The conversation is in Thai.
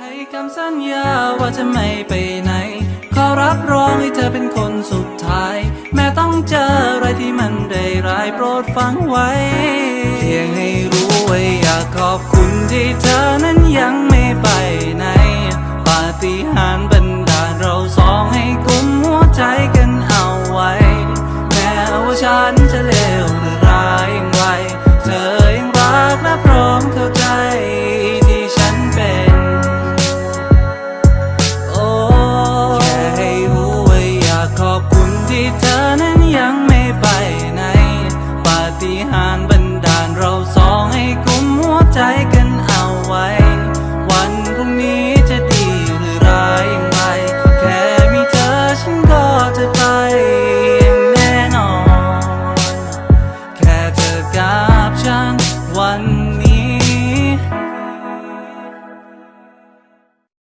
ให้คำสัญญาว่าจะไม่ไปไหน ขอรับรองให้เธอเป็นคนสุดท้าย แม้ต้องเจออะไรที่มันได้ร้ายโปรดฟังไว้ เพียงให้รู้ไว้อยากขอบคุณที่เธอนั้นยังไม่ไปไหน ปาฏิหาริย์บันดาลเราสองให้กุมหัวใจกันเอาไว้แม้ว่าฉัน ยังไม่ไปไหนปาฏิหาริย์